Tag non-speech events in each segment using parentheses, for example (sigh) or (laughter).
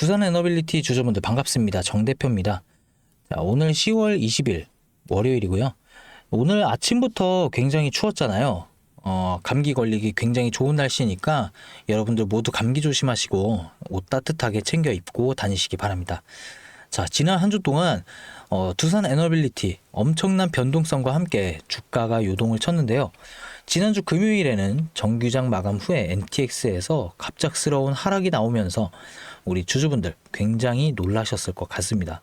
두산 에너빌리티 주주분들 반갑습니다. 정 대표입니다. 자, 오늘 10월 20일 월요일이고요. 오늘 아침부터 굉장히 추웠잖아요. 어, 감기 걸리기 굉장히 좋은 날씨니까 여러분들 모두 감기 조심하시고 옷 따뜻하게 챙겨 입고 다니시기 바랍니다. 자, 지난 한 주 동안 어, 두산 에너빌리티 엄청난 변동성과 함께 주가가 요동을 쳤는데요. 지난주 금요일에는 정규장 마감 후에 NTX에서 갑작스러운 하락이 나오면서 우리 주주분들 굉장히 놀라셨을 것 같습니다.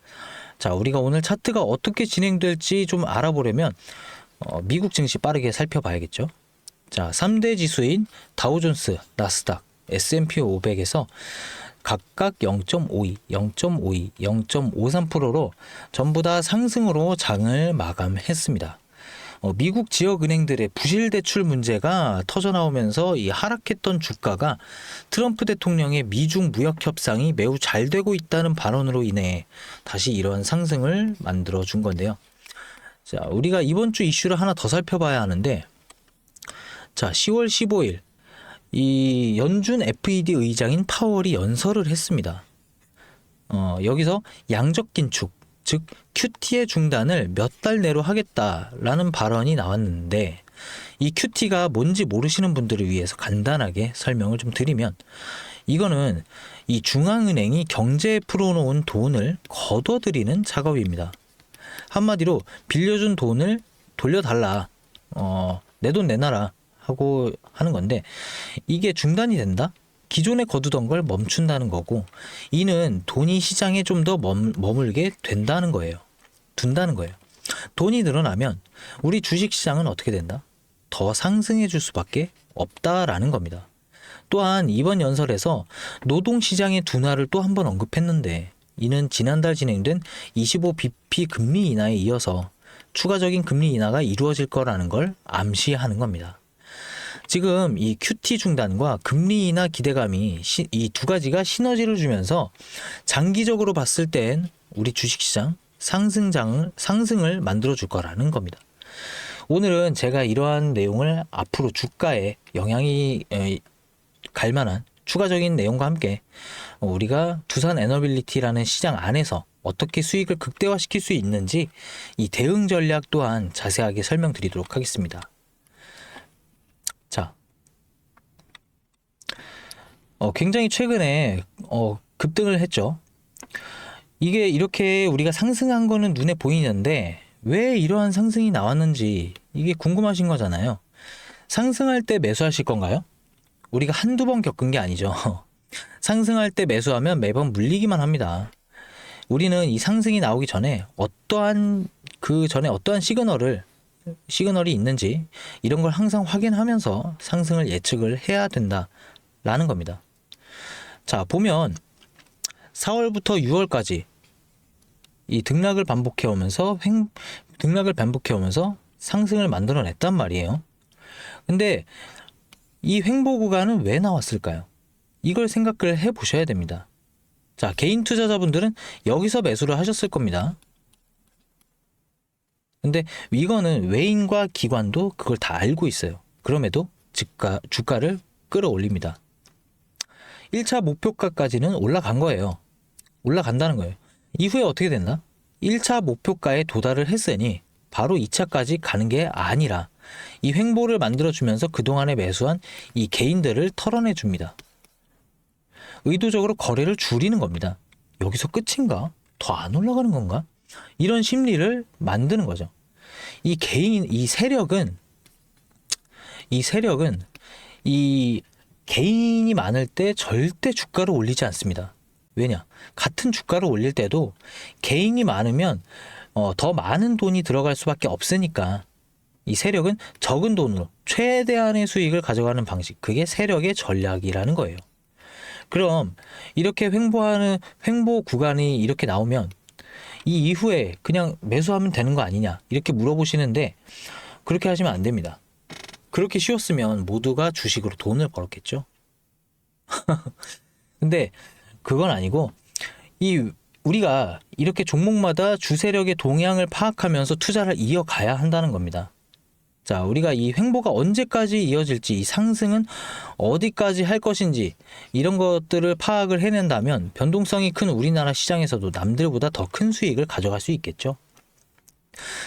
자, 우리가 오늘 차트가 어떻게 진행될지 좀 알아보려면 어, 미국 증시 빠르게 살펴봐야겠죠. 자, 3대 지수인 다우존스, 나스닥, S&P 500에서 각각 0.52, 0.52, 0.53%로 전부 다 상승으로 장을 마감했습니다. 어, 미국 지역 은행들의 부실 대출 문제가 터져 나오면서 이 하락했던 주가가 트럼프 대통령의 미중 무역 협상이 매우 잘 되고 있다는 발언으로 인해 다시 이러한 상승을 만들어 준 건데요. 자, 우리가 이번 주 이슈를 하나 더 살펴봐야 하는데 자, 10월 15일 이 연준 FED 의장인 파월이 연설을 했습니다. 어, 여기서 양적 긴축, 즉 QT의 중단을 몇 달 내로 하겠다라는 발언이 나왔는데 이 QT가 뭔지 모르시는 분들을 위해서 간단하게 설명을 좀 드리면 이거는 이 중앙은행이 경제에 풀어놓은 돈을 거둬들이는 작업입니다. 한마디로 빌려준 돈을 돌려달라. 어, 내 돈 내놔라. 하고 하는 건데 이게 중단이 된다? 기존에 거두던 걸 멈춘다는 거고 이는 돈이 시장에 좀 더 머물게 된다는 거예요. 둔다는 거예요. 돈이 늘어나면 우리 주식 시장은 어떻게 된다? 더 상승해 줄 수밖에 없다라는 겁니다. 또한 이번 연설에서 노동 시장의 둔화를 또 한 번 언급했는데 이는 지난달 진행된 25bp 금리 인하에 이어서 추가적인 금리 인하가 이루어질 거라는 걸 암시하는 겁니다. 지금 이 QT 중단과 금리 인하 기대감이 이 두 가지가 시너지를 주면서 장기적으로 봤을 땐 우리 주식시장 상승장을 상승을 만들어 줄 거라는 겁니다. 오늘은 제가 이러한 내용을 앞으로 주가에 영향이 갈 만한 추가적인 내용과 함께 우리가 두산 에너빌리티라는 시장 안에서 어떻게 수익을 극대화시킬 수 있는지 이 대응 전략 또한 자세하게 설명드리도록 하겠습니다. 자, 어, 굉장히 최근에 어, 급등을 했죠. 이게 이렇게 우리가 상승한 거는 눈에 보이는데 왜 이러한 상승이 나왔는지 이게 궁금하신 거잖아요. 상승할 때 매수하실 건가요? 우리가 한두 번 겪은 게 아니죠. (laughs) 상승할 때 매수하면 매번 물리기만 합니다. 우리는 이 상승이 나오기 전에 어떠한 그 전에 어떠한 시그널을 시그널이 있는지 이런 걸 항상 확인하면서 상승을 예측을 해야 된다라는 겁니다. 자, 보면 4월부터 6월까지 이 등락을 반복해 오면서 횡, 등락을 반복해 오면서 상승을 만들어냈단 말이에요. 근데 이 횡보 구간은 왜 나왔을까요? 이걸 생각을 해 보셔야 됩니다. 자, 개인 투자자분들은 여기서 매수를 하셨을 겁니다. 근데 이거는 외인과 기관도 그걸 다 알고 있어요. 그럼에도 주가, 주가를 끌어올립니다. 1차 목표가까지는 올라간 거예요. 올라간다는 거예요. 이후에 어떻게 됐나? 1차 목표가에 도달을 했으니 바로 2차까지 가는 게 아니라 이 횡보를 만들어주면서 그동안에 매수한 이 개인들을 털어내 줍니다. 의도적으로 거래를 줄이는 겁니다. 여기서 끝인가? 더 안 올라가는 건가? 이런 심리를 만드는 거죠. 이 개인, 이 세력은, 이 세력은 이 개인이 많을 때 절대 주가를 올리지 않습니다. 왜냐? 같은 주가를 올릴 때도 개인이 많으면 어, 더 많은 돈이 들어갈 수밖에 없으니까 이 세력은 적은 돈으로 최대한의 수익을 가져가는 방식. 그게 세력의 전략이라는 거예요. 그럼 이렇게 횡보하는 횡보 구간이 이렇게 나오면 이 이후에 그냥 매수하면 되는 거 아니냐 이렇게 물어보시는데 그렇게 하시면 안 됩니다. 그렇게 쉬웠으면 모두가 주식으로 돈을 벌었겠죠. (laughs) 근데 그건 아니고 이 우리가 이렇게 종목마다 주세력의 동향을 파악하면서 투자를 이어가야 한다는 겁니다. 자, 우리가 이 횡보가 언제까지 이어질지, 이 상승은 어디까지 할 것인지, 이런 것들을 파악을 해낸다면 변동성이 큰 우리나라 시장에서도 남들보다 더 큰 수익을 가져갈 수 있겠죠.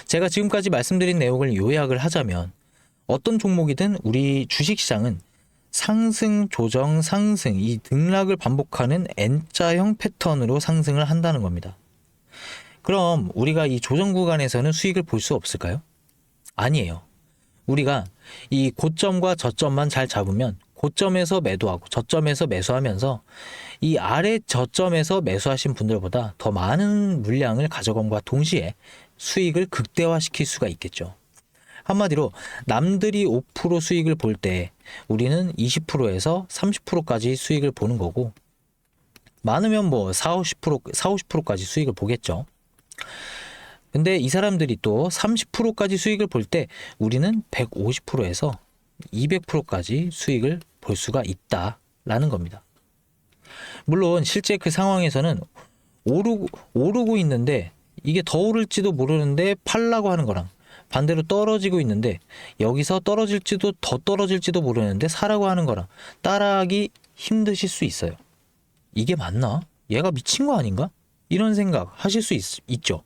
제가 지금까지 말씀드린 내용을 요약을 하자면 어떤 종목이든 우리 주식시장은 상승, 조정, 상승, 이 등락을 반복하는 N자형 패턴으로 상승을 한다는 겁니다. 그럼 우리가 이 조정 구간에서는 수익을 볼 수 없을까요? 아니에요. 우리가 이 고점과 저점만 잘 잡으면 고점에서 매도하고 저점에서 매수하면서 이 아래 저점에서 매수하신 분들보다 더 많은 물량을 가져감과 동시에 수익을 극대화시킬 수가 있겠죠. 한마디로 남들이 5% 수익을 볼 때 우리는 20%에서 30%까지 수익을 보는 거고 많으면 뭐 4, 50% 4, 50%까지 수익을 보겠죠. 근데 이 사람들이 또 30%까지 수익을 볼 때 우리는 150%에서 200%까지 수익을 볼 수가 있다라는 겁니다. 물론 실제 그 상황에서는 오르고, 오르고 있는데 이게 더 오를지도 모르는데 팔라고 하는 거랑 반대로 떨어지고 있는데 여기서 떨어질지도 더 떨어질지도 모르는데 사라고 하는 거랑 따라하기 힘드실 수 있어요. 이게 맞나? 얘가 미친 거 아닌가? 이런 생각 하실 수 있, 있죠.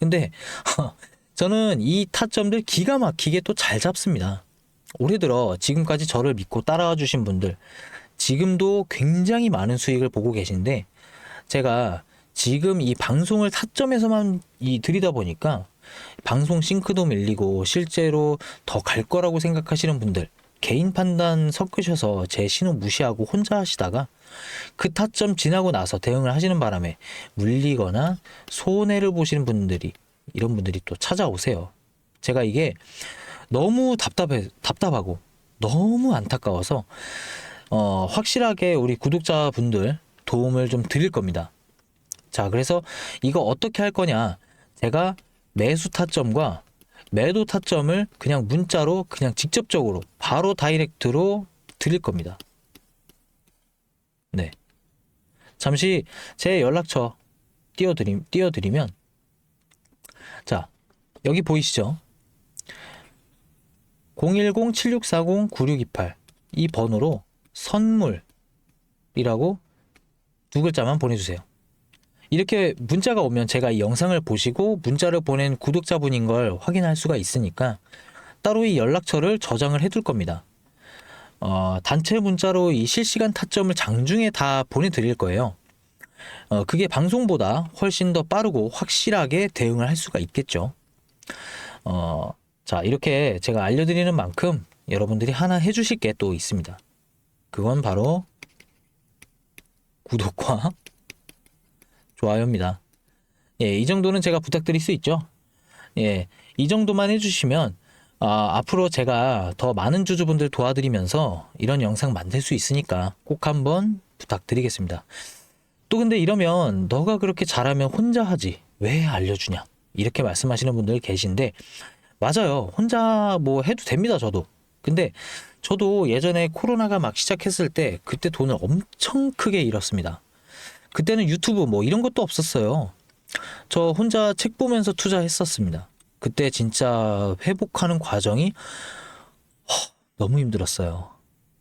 근데 (laughs) 저는 이 타점들 기가 막히게 또 잘 잡습니다. 올해 들어 지금까지 저를 믿고 따라와 주신 분들 지금도 굉장히 많은 수익을 보고 계신데 제가 지금 이 방송을 타점에서만 이 들이다 보니까 방송 싱크도 밀리고 실제로 더 갈 거라고 생각하시는 분들 개인 판단 섞으셔서 제 신호 무시하고 혼자 하시다가 그 타점 지나고 나서 대응을 하시는 바람에 물리거나 손해를 보시는 분들이 이런 분들이 또 찾아오세요. 제가 이게 너무 답답해 답답하고 너무 안타까워서 어, 확실하게 우리 구독자분들 도움을 좀 드릴 겁니다. 자, 그래서 이거 어떻게 할 거냐? 제가 매수 타점과 매도 타점을 그냥 문자로 그냥 직접적으로 바로 다이렉트로 드릴 겁니다. 네. 잠시 제 연락처 띄워드리, 띄워드리면 자 여기 보이시죠? 010-7640-9628 이 번호로 선물이라고 두 글자만 보내주세요. 이렇게 문자가 오면 제가 이 영상을 보시고 문자를 보낸 구독자분인 걸 확인할 수가 있으니까 따로 이 연락처를 저장을 해둘 겁니다. 어, 단체 문자로 이 실시간 타점을 장중에 다 보내드릴 거예요. 어, 그게 방송보다 훨씬 더 빠르고 확실하게 대응을 할 수가 있겠죠. 어, 자, 이렇게 제가 알려드리는 만큼 여러분들이 하나 해주실 게 또 있습니다. 그건 바로 구독과 좋아요입니다. 예, 이 정도는 제가 부탁드릴 수 있죠. 예, 이 정도만 해주시면 아, 앞으로 제가 더 많은 주주분들 도와드리면서 이런 영상 만들 수 있으니까 꼭 한번 부탁드리겠습니다. 또 근데 이러면 너가 그렇게 잘하면 혼자 하지 왜 알려주냐 이렇게 말씀하시는 분들 계신데 맞아요 혼자 뭐 해도 됩니다 저도 근데 저도 예전에 코로나가 막 시작했을 때 그때 돈을 엄청 크게 잃었습니다 그때는 유튜브 뭐 이런 것도 없었어요 저 혼자 책 보면서 투자했었습니다 그때 진짜 회복하는 과정이 허, 너무 힘들었어요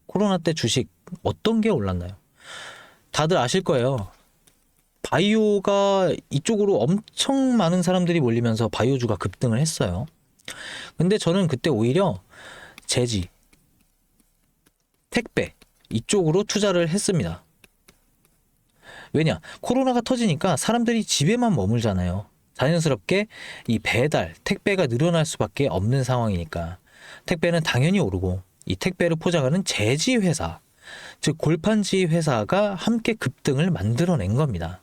코로나 때 주식 어떤 게 올랐나요 다들 아실 거예요. 바이오가 이쪽으로 엄청 많은 사람들이 몰리면서 바이오주가 급등을 했어요. 근데 저는 그때 오히려 제지, 택배 이쪽으로 투자를 했습니다. 왜냐? 코로나가 터지니까 사람들이 집에만 머물잖아요. 자연스럽게 이 배달, 택배가 늘어날 수밖에 없는 상황이니까 택배는 당연히 오르고 이 택배를 포장하는 제지 회사, 즉 골판지 회사가 함께 급등을 만들어낸 겁니다.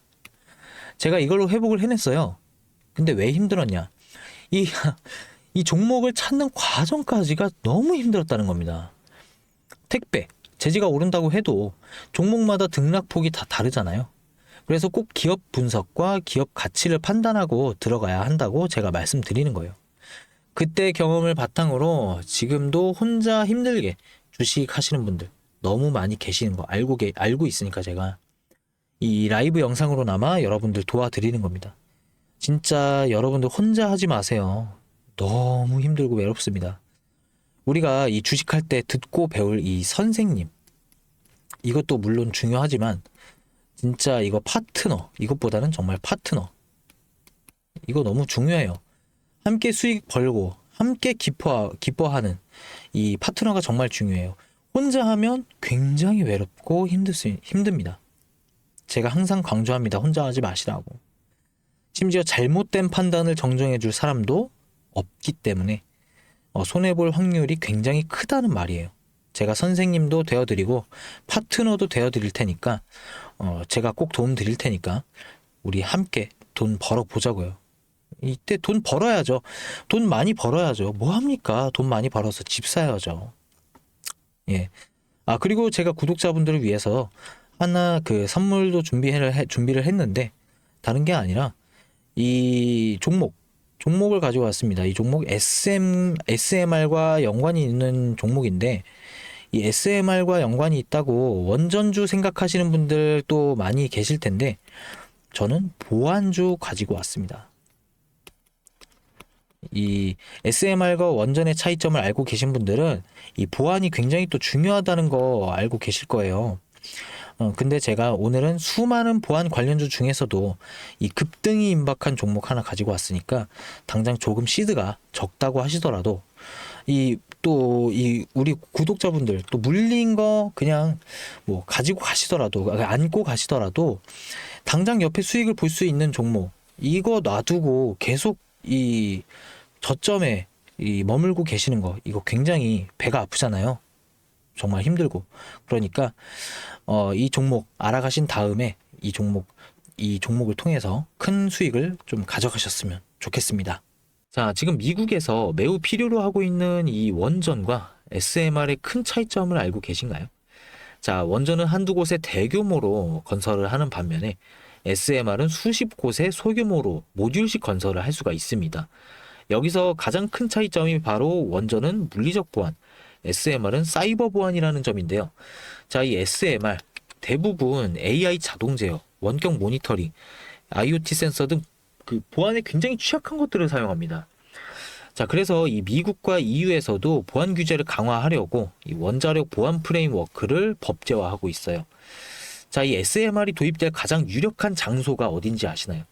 제가 이걸로 회복을 해냈어요. 근데 왜 힘들었냐? 이, (laughs) 이 종목을 찾는 과정까지가 너무 힘들었다는 겁니다. 택배, 재지가 오른다고 해도 종목마다 등락폭이 다 다르잖아요. 그래서 꼭 기업 분석과 기업 가치를 판단하고 들어가야 한다고 제가 말씀드리는 거예요. 그때 경험을 바탕으로 지금도 혼자 힘들게 주식 하시는 분들 너무 많이 계시는 거 알고 계, 알고 있으니까 제가 이 라이브 영상으로나마 여러분들 도와드리는 겁니다. 진짜 여러분들 혼자 하지 마세요. 너무 힘들고 외롭습니다. 우리가 이 주식할 때 듣고 배울 이 선생님 이것도 물론 중요하지만 진짜 이거 파트너 이것보다는 정말 파트너 이거 너무 중요해요. 함께 수익 벌고 함께 기뻐 기뻐하는 이 파트너가 정말 중요해요. 혼자 하면 굉장히 외롭고 힘들 수 힘듭니다. 제가 항상 강조합니다. 혼자 하지 마시라고. 심지어 잘못된 판단을 정정해 줄 사람도 없기 때문에 어, 손해 볼 확률이 굉장히 크다는 말이에요. 제가 선생님도 되어드리고 파트너도 되어드릴 테니까 어, 제가 꼭 도움 드릴 테니까 우리 함께 돈 벌어 보자고요. 이때 돈 벌어야죠. 돈 많이 벌어야죠. 뭐 합니까? 돈 많이 벌어서 집 사야죠. 예. 아 그리고 제가 구독자분들을 위해서 하나 그 선물도 준비를 해, 준비를 했는데 다른 게 아니라 이 종목 종목을 가지고 왔습니다. 이 종목 SM SMR과 연관이 있는 종목인데 이 SMR과 연관이 있다고 원전주 생각하시는 분들 또 많이 계실 텐데 저는 보안주 가지고 왔습니다. 이 SMR과 원전의 차이점을 알고 계신 분들은 이 보안이 굉장히 또 중요하다는 거 알고 계실 거예요. 어, 근데 제가 오늘은 수많은 보안 관련주 중에서도 이 급등이 임박한 종목 하나 가지고 왔으니까 당장 조금 시드가 적다고 하시더라도 이 또 이 우리 구독자분들 또 물린 거 그냥 뭐 가지고 가시더라도 안고 가시더라도 당장 옆에 수익을 볼 수 있는 종목 이거 놔두고 계속 이 저점에 이 머물고 계시는 거 이거 굉장히 배가 아프잖아요. 정말 힘들고 그러니까 어, 이 종목 알아가신 다음에 이 종목 이 종목을 통해서 큰 수익을 좀 가져가셨으면 좋겠습니다. 자, 지금 미국에서 매우 필요로 하고 있는 이 원전과 SMR의 큰 차이점을 알고 계신가요? 자, 원전은 한두 곳에 대규모로 건설을 하는 반면에 SMR은 수십 곳에 소규모로 모듈식 건설을 할 수가 있습니다. 여기서 가장 큰 차이점이 바로 원전은 물리적 보안, SMR은 사이버 보안이라는 점인데요. 자, 이 SMR 대부분 AI 자동 제어, 원격 모니터링, IoT 센서 등 그 보안에 굉장히 취약한 것들을 사용합니다. 자, 그래서 이 미국과 EU에서도 보안 규제를 강화하려고 이 원자력 보안 프레임워크를 법제화하고 있어요. 자, 이 SMR이 도입될 가장 유력한 장소가 어딘지 아시나요?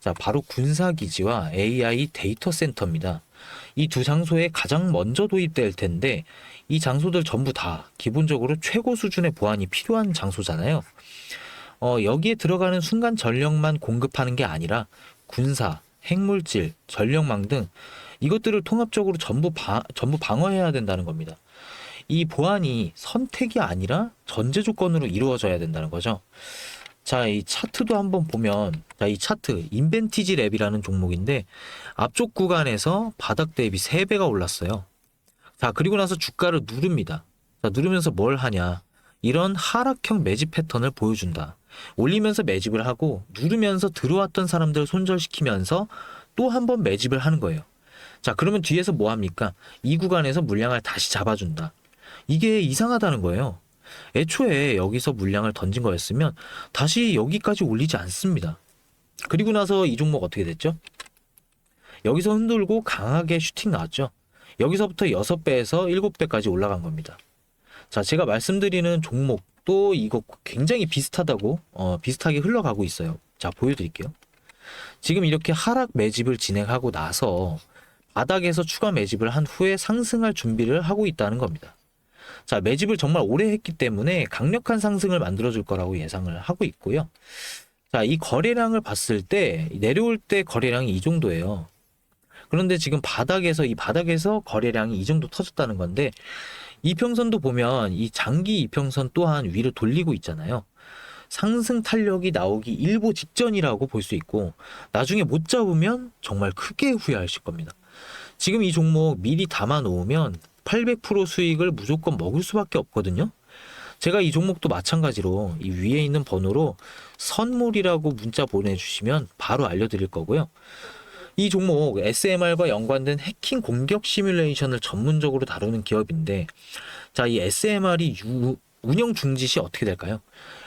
자, 바로 군사기지와 AI 데이터 센터입니다. 이 두 장소에 가장 먼저 도입될 텐데, 이 장소들 전부 다 기본적으로 최고 수준의 보안이 필요한 장소잖아요. 어, 여기에 들어가는 순간 전력만 공급하는 게 아니라 군사, 핵물질, 전력망 등 이것들을 통합적으로 전부 방, 전부 방어해야 된다는 겁니다. 이 보안이 선택이 아니라 전제 조건으로 이루어져야 된다는 거죠. 자, 이 차트도 한번 보면, 자, 이 차트, 인벤티지 랩이라는 종목인데, 앞쪽 구간에서 바닥 대비 3배가 올랐어요. 자, 그리고 나서 주가를 누릅니다. 자, 누르면서 뭘 하냐. 이런 하락형 매집 패턴을 보여준다. 올리면서 매집을 하고 누르면서 들어왔던 사람들을 손절시키면서 또 한 번 매집을 하는 거예요. 자, 그러면 뒤에서 뭐 합니까? 이 구간에서 물량을 다시 잡아준다. 이게 이상하다는 거예요. 애초에 여기서 물량을 던진 거였으면 다시 여기까지 올리지 않습니다. 그리고 나서 이 종목 어떻게 됐죠? 여기서 흔들고 강하게 슈팅 나왔죠. 여기서부터 6배에서 7배까지 올라간 겁니다. 자, 제가 말씀드리는 종목도 이거 굉장히 비슷하다고, 어, 비슷하게 흘러가고 있어요. 자, 보여드릴게요. 지금 이렇게 하락 매집을 진행하고 나서 바닥에서 추가 매집을 한 후에 상승할 준비를 하고 있다는 겁니다. 자, 매집을 정말 오래 했기 때문에 강력한 상승을 만들어줄 거라고 예상을 하고 있고요. 자, 이 거래량을 봤을 때 내려올 때 거래량이 이 정도예요. 그런데 지금 바닥에서 이 바닥에서 거래량이 이 정도 터졌다는 건데 이평선도 보면 이 장기 이평선 또한 위로 돌리고 있잖아요. 상승 탄력이 나오기 일보 직전이라고 볼 수 있고 나중에 못 잡으면 정말 크게 후회하실 겁니다. 지금 이 종목 미리 담아 놓으면 800% 수익을 무조건 먹을 수밖에 없거든요. 제가 이 종목도 마찬가지로 이 위에 있는 번호로 선물이라고 문자 보내주시면 바로 알려드릴 거고요. 이 종목 SMR과 연관된 해킹 공격 시뮬레이션을 전문적으로 다루는 기업인데, 자, 이 SMR이 유, 운영 중지 시 어떻게 될까요?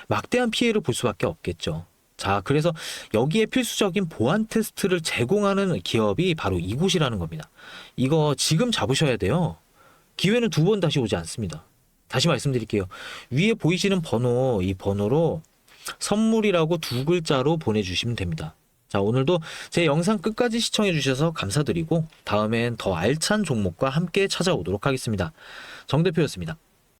막대한 피해를 볼 수밖에 없겠죠. 자, 그래서 여기에 필수적인 보안 테스트를 제공하는 기업이 바로 이곳이라는 겁니다. 이거 지금 잡으셔야 돼요. 기회는 두 번 다시 오지 않습니다. 다시 말씀드릴게요. 위에 보이시는 번호, 이 번호로 선물이라고 두 글자로 보내주시면 됩니다. 자, 오늘도 제 영상 끝까지 시청해 주셔서 감사드리고, 다음엔 더 알찬 종목과 함께 찾아오도록 하겠습니다. 정 대표였습니다.